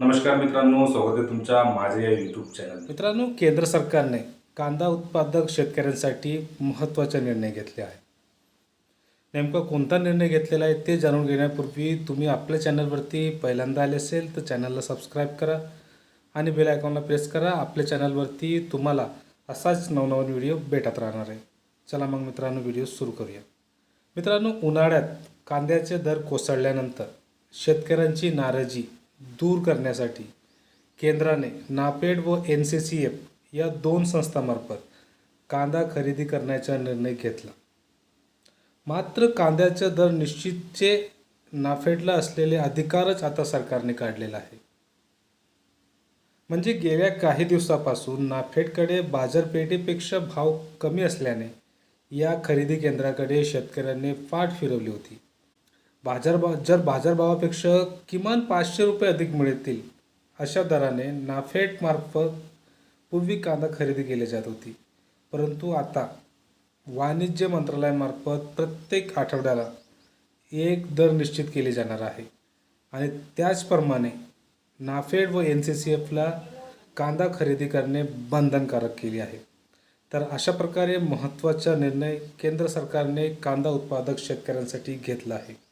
नमस्कार मित्रांनो स्वागत आहे तुमच्या माझ्या या यूट्यूब चॅनल मित्रांनो केंद्र सरकारने कांदा उत्पादक शेतकऱ्यांसाठी महत्त्वाचा निर्णय घेतले आहे नेमका कोणता निर्णय घेतलेला आहे ते जाणून घेण्यापूर्वी तुम्ही आपल्या चॅनलवरती पहिल्यांदा आले असेल तर चॅनलला सबस्क्राईब करा आणि बेल आयकॉनला प्रेस करा. आपल्या चॅनलवरती तुम्हाला असाच नवनवीन व्हिडिओ भेटत राहणार आहे. चला मग मित्रांनो व्हिडिओ सुरू करूया. मित्रांनो उन्हाळ्यात कांद्याचे दर कोसळल्यानंतर शेतकऱ्यांची नाराजी दूर करण्यासाठी केंद्राने नापेड व एन सी सी एफ या दोन संस्थांमार्फत कांदा खरेदी करण्याचा निर्णय घेतला. मात्र कांद्याचा दर निश्चितचे नाफेडला असलेले अधिकारच आता सरकारने काढलेला आहे. म्हणजे गेल्या काही दिवसापासून नाफेडकडे बाजारपेठेपेक्षा भाव कमी असल्याने या खरेदी केंद्राकडे शेतकऱ्यांनी पाठ फिरवली होती. बाजारभाव जर बाजारभावापेक्षा किमान पाचशे रुपये अधिक मिळतील अशा दराने नाफेडमार्फत पूर्वी कांदा खरेदी केली जात होती. परंतु आता वाणिज्य मंत्रालयामार्फत प्रत्येक आठवड्याला एक दर निश्चित केले जाणार आहे आणि त्याचप्रमाणे नाफेड व एन सी सी एफला कांदा खरेदी करणे बंधनकारक केले आहे. तर अशा प्रकारे महत्त्वाचा निर्णय केंद्र सरकारने कांदा उत्पादक शेतकऱ्यांसाठी घेतला आहे.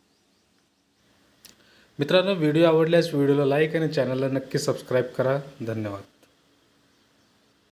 मित्रांनो व्हिडिओ आवडल्यास व्हिडिओला लाईक आणि चॅनलला नक्की सबस्क्राईब करा. धन्यवाद.